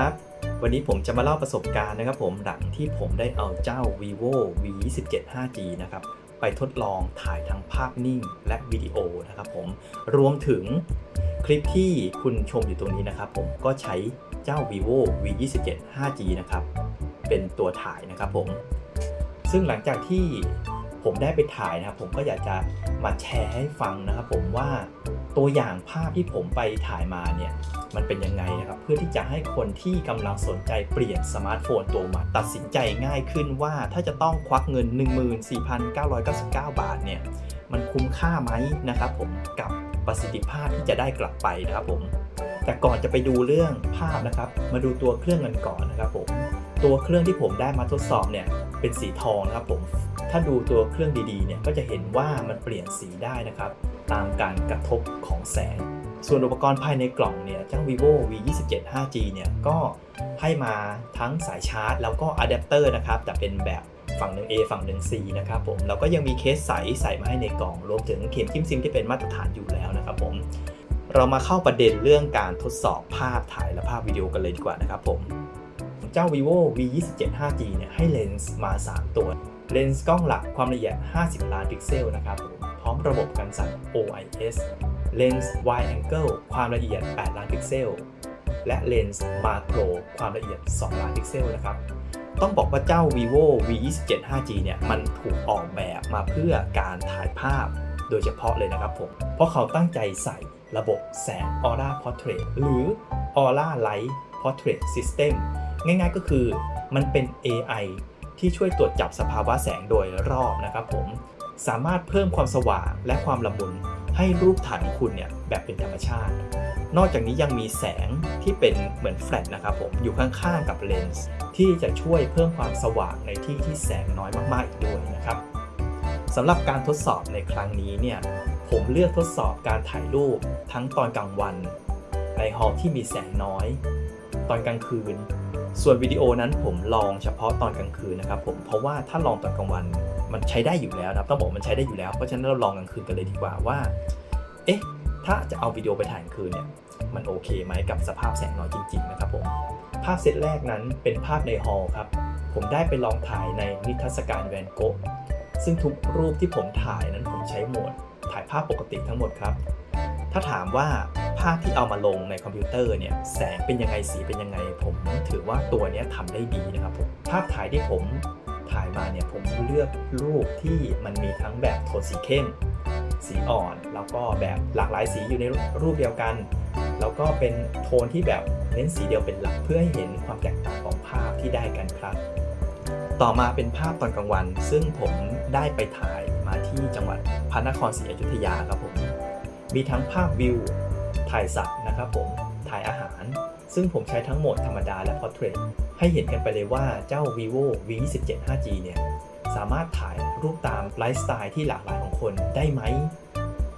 ครับ วันนี้ผมจะมาเล่าประสบการณ์นะครับ ผมหลังที่ผมได้เอาเจ้า vivo v 2 7 5g นะครับไปทดลองถ่ายทั้งภาพนิ่งและวิดีโอนะครับผมรวมถึงคลิปที่คุณชมอยู่ตรงนี้นะครับ ผมก็ใช้เจ้า vivo v 2 7 5g นะครับเป็นตัวถ่ายนะครับผมซึ่งหลังจากที่ ผมได้ไปถ่ายนะครับผมก็อยากจะมาแชร์ให้ฟังนะครับผมว่าตัวอย่างภาพที่ผมไปถ่ายมาเนี่ยมันเป็นยังไงนะครับเพื่อที่จะให้คนที่กำลังสนใจเปลี่ยนสมาร์ทโฟนตัวใหม่ตัดสินใจง่ายขึ้นว่าถ้าจะต้องควักเงิน 14,999 บาทเนี่ยมันคุ้มค่าไหมนะครับผมกับประสิทธิภาพที่จะได้กลับไปนะครับผมแต่ก่อนจะไปดูเรื่องภาพนะครับ มาดูตัวเครื่องกันก่อนนะครับผม ตัวเครื่องที่ผมได้มาทดสอบเนี่ยเป็นสีทองนะครับผมถ้าดูตัวเครื่องดีๆเนี่ยก็จะเห็นว่ามันเปลี่ยนสีได้นะครับ ตามการกระทบของแสง ส่วนอุปกรณ์ภายในกล่องเนี่ยเจ้า vivo v 2 7 5g เนี่ยก็ให้มาทั้งสายชาร์จ แล้วก็อะแดปเตอร์นะครับแต่เป็นแบบฝั่งหนึ่ง A ฝั่งหนึ่ง C นะครับผมแล้วก็ยังมีเคสใสใส่มาให้ในกล่องรวมถึงเข็มจิ้มซิมที่เป็นมาตรฐานอยู่แล้วนะครับผมเรามาเข้าประเด็นเรื่องการทดสอบภาพถ่ายและภาพวิดีโอกันเลยดีกว่านะครับผม เจ้า vivo v 2 7 5g เนี่ยให้เลนส์มา 3 ตัว เลนส์กล้องหลักความละเอียด 50 ล้านพิกเซลนะครับผมพร้อมระบบกันสั่น OIS เลนส์ wide angle ความละเอียด 8 ล้านพิกเซล และเลนส์ macro ความละเอียด 2 ล้านพิกเซลนะครับต้องบอกว่าเจ้า vivo v 2 7 5g เนี่ยมันถูกออกแบบมาเพื่อการถ่ายภาพโดยเฉพาะเลยนะครับผม เพราะเขาตั้งใจใส่ระบบแสง Aura Portrait หรือ Aura Light Portrait System ง่ายๆก็คือมันเป็น AI ที่ช่วยตรวจจับสภาวะแสงโดยรอบนะครับผม สามารถเพิ่มความสว่างและความละมุนให้รูปถ่ายของคุณเนี่ยแบบเป็นธรรมชาติ นอกจากนี้ยังมีแสงที่เป็นเหมือนแฟลชนะครับผมอยู่ข้างๆกับเลนส์ที่จะช่วยเพิ่มความสว่างในที่ที่แสงน้อยมากๆอีกด้วยนะครับสำหรับการทดสอบในครั้งนี้เนี่ยผมเลือกทดสอบการถ่ายรูปทั้งตอนกลางวัน ในฮอที่มีแสงน้อย ตอนกลางคืน ส่วนวิดีโอนั้นผมลองเฉพาะตอนกลางคืนนะครับผมเพราะว่าถ้าลองตอนกลางวันมันใช้ได้อยู่แล้วนะครับต้องบอกมันใช้ได้อยู่แล้วเพราะฉะนั้นเราลองกลางคืนกันเลยดีกว่าว่าเอ๊ะถ้าจะเอาวิดีโอไปถ่ายคืนเนี่ยมันโอเคไหมกับสภาพแสงน้อยจริง ๆ นะครับผมภาพเซตแรกนั้นเป็นภาพในฮอลล์ครับผมได้ไปลองถ่ายในนิทรรศการแวนโกะซึ่งทุกรูปที่ผมถ่ายนั้นผมใช้โหมด ถ่ายภาพปกติทั้งหมดครับ ถ้าถามว่าาพที่เอามาลงในคอมพิวเตอร์เนี่ยแสงเป็นยังไงสีเป็นยังไง ผมถือว่าตัวนี้ทำได้ดีนะครับผมภาพถ่ายที่ผมถ่ายมาเนี่ยผมเลือกรูปที่มันมีทั้งแบบโทนสีเข้ม สีอ่อน แล้วก็แบบหลากหลายสีอยู่ในรูปเดียวกัน แล้วก็เป็นโทนที่แบบเน้นสีเดียวเป็นหลักเพื่อให้เห็นความแตกต่างของภาพที่ได้กันครับ ต่อมาเป็นภาพตอนกลางวัน ซึ่งผมได้ไปถ่ายมาที่จังหวัดพระนครศรีอยุธยาครับผมมีทั้งภาพวิว ถ่ายสัตว์นะครับผมถ่ายอาหาร ซึ่งผมใช้ทั้งโหมดธรรมดาและ Portrait ให้เห็นกันไปเลยว่าเจ้า vivo v 2 7 5g เนี่ยสามารถถ่ายรูปตามไลฟ์สไตล์ที่หลากหลายของคนได้ไหม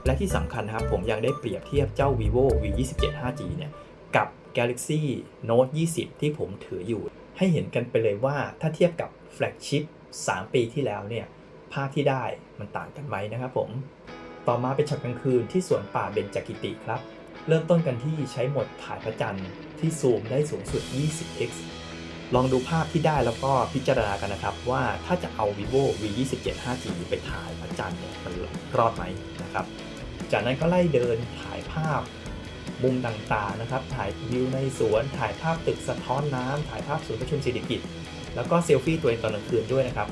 และที่สำคัญนะครับผมยังได้เปรียบเทียบเจ้า vivo v 2 7 5g เนี่ยกับ Galaxy Note 20 ที่ผมถืออยู่ ให้เห็นกันไปเลยว่าถ้าเทียบกับแฟลกชิพ3 ปีที่แล้วเนี่ยภาพที่ได้มันต่างกันไหมนะครับผม ต่อมาเป็นช็อตกลางคืนที่สวนป่าเบญจกิติครับ เริ่มต้นกันที่ใช้โหมดถ่ายพระจันทร์ที่ซูมได้สูงสุด 20x ลองดูภาพที่ได้แล้วก็พิจารณากันนะครับ ว่าถ้าจะเอา vivo v 2 7 5g ไปถ่ายพระจันทร์เนี่ยมันรอดไหมนะครับ จากนั้นก็ไล่เดินถ่ายภาพมุมต่างๆนะครับ ถ่ายวิวในสวน ถ่ายภาพตึกสะท้อนน้ำถ่ายภาพศูนย์ประชุมเศรษฐกิจ แล้วก็เซลฟี่ตัวเองตอนกลางคืนด้วยนะครับ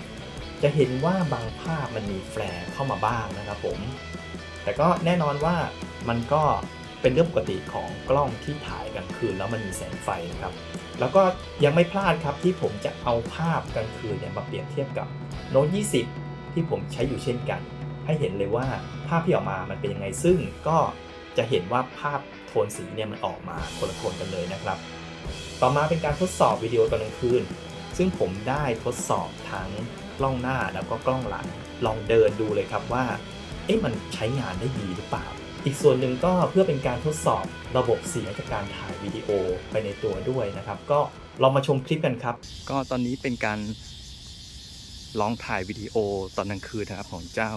จะเห็นว่าบางภาพมันมีแฟลร์เข้ามาบ้างนะครับผม แต่ก็แน่นอนว่ามันก็ เป็นเรื่องปกติของกล้องที่ถ่ายกลางคืนแล้วมันมีแสงไฟนะครับ แล้วก็ยังไม่พลาดครับที่ผมจะเอาภาพกลางคืนเนี่ยมาเปรียบเทียบกับโน้ต20 ที่ผมใช้อยู่เช่นกัน ให้เห็นเลยว่าภาพที่ออกมามันเป็นยังไงซึ่งก็จะเห็นว่าภาพโทนสีเนี่ยมันออกมาคนละโทนกันเลยนะครับ ต่อมาเป็นการทดสอบวิดีโอตอนกลางคืน ซึ่งผมได้ทดสอบทั้งกล้องหน้าแล้วก็กล้องหลัง ลองเดินดูเลยครับว่า เอ๊ะมันใช้งานได้ดีหรือเปล่า อีกส่วนหนึ่งก็เพื่อเป็นการทดสอบระบบเสียงจากการถ่ายวิดีโอไปในตัวด้วยนะครับ ก็ลองมาชมคลิปกันครับ ก็ตอนนี้เป็นการลองถ่ายวิดีโอตอนกลางคืนนะครับของเจ้า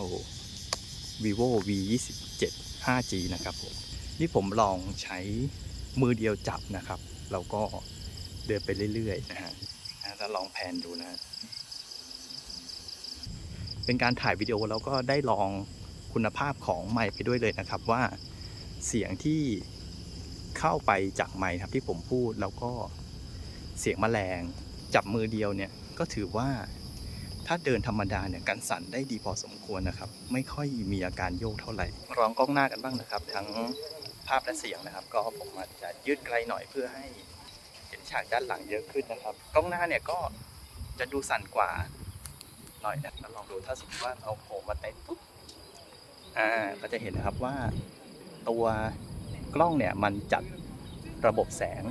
vivo v 2 7 5g นะครับผมนี่ผมลองใช้มือเดียวจับนะครับ แล้วก็เดินไปเรื่อยๆนะฮะอะแล้วลองแพนดูนะฮะเป็นการถ่ายวิดีโอแล้วก็ได้ลอง คุณภาพของไมค์ไปด้วยเลยนะครับว่าเสียงที่เข้าไปจากไมค์ครับที่ผมพูดแล้วก็เสียงแมลงจับมือเดียวเนี่ยก็ถือว่าถ้าเดินธรรมดาเนี่ยกันสั่นได้ดีพอสมควรนะครับ ไม่ค่อยมีอาการโยกเท่าไหร่ลองกล้องหน้ากันบ้างนะครับ ทั้งภาพและเสียงนะครับ ก็ผมอาจจะยืดไกลหน่อยเพื่อให้เห็นฉากด้านหลังเยอะขึ้นนะครับ กล้องหน้าเนี่ยก็จะดูสั่นกว่าหน่อยนะแล้วลองดูถ้าสมมติว่าเราโผล่มาเต็มปุ๊บ อ่าก็จะเห็นนะครับว่าตัวกล้องเนี่ยมันจัดระบบแสง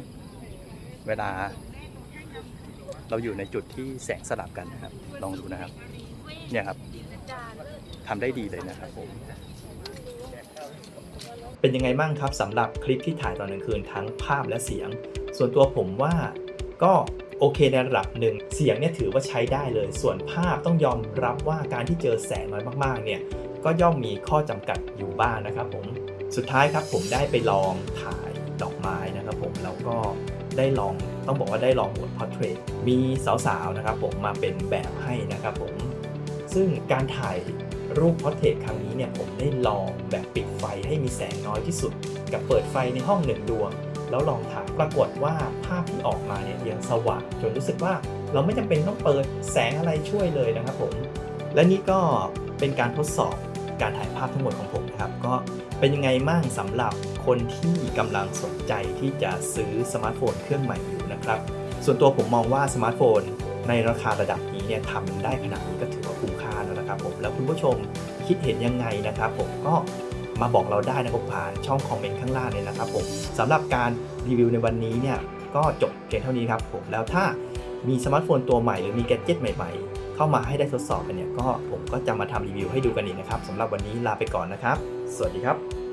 เวลา เราอยู่ในจุดที่แสงสลับกันนะครับ ลองดูนะครับ เนี่ยครับทำได้ดีเลยนะครับผมเป็นยังไงบ้างครับสำหรับคลิปที่ถ่ายตอนกลางคืนทั้งภาพและเสียง ส่วนตัวผมว่าก็โอเคในระดับหนึ่ง เสียงเนี่ยถือว่าใช้ได้เลย ส่วนภาพต้องยอมรับว่าการที่เจอแสงน้อยมากๆเนี่ย ก็ย่อมมีข้อจำกัดอยู่บ้างนะครับผมสุดท้ายครับผมได้ไปลองถ่ายดอกไม้นะครับผมแล้วก็ได้ลองต้องบอกว่าได้ลองโหมด portrait มีสาวๆนะครับผมมาเป็นแบบให้นะครับผมซึ่งการถ่ายรูปพอร์เทรตครั้งนี้เนี่ยผมได้ลองแบบปิดไฟให้มีแสงน้อยที่สุด กับเปิดไฟในห้องหนึ่งดวง แล้วลองถ่ายปรากฏว่าภาพที่ออกมาเนี่ยยังสว่างจนรู้สึกว่าเราไม่จำเป็นต้องเปิดแสงอะไรช่วยเลยนะครับผมและนี่ก็เป็นการทดสอบ การถ่ายภาพทั้งหมดของผมนะครับ ก็เป็นยังไงบ้างสำหรับคนที่กำลังสนใจที่จะซื้อสมาร์ทโฟนเครื่องใหม่อยู่นะครับ ส่วนตัวผมมองว่าสมาร์ทโฟนในราคาระดับนี้เนี่ยทำได้ขนาดนี้ก็ถือว่าคุ้มค่าแล้วนะครับผมแล้วคุณผู้ชมคิดเห็นยังไงนะครับ ผมก็มาบอกเราได้นะครับผ่านช่องคอมเมนต์ข้างล่างเลยนะครับผมสำหรับการรีวิวในวันนี้เนี่ยก็จบเพียงเท่านี้ครับผมแล้วถ้ามีสมาร์ทโฟนตัวใหม่หรือมีแกดเจิตใหม่ ๆ เข้ามาให้ได้ทดสอบกันเนี่ยก็ผมก็จะมาทำรีวิวให้ดูกันอีกนะครับสำหรับวันนี้ลาไปก่อนนะครับ สวัสดีครับ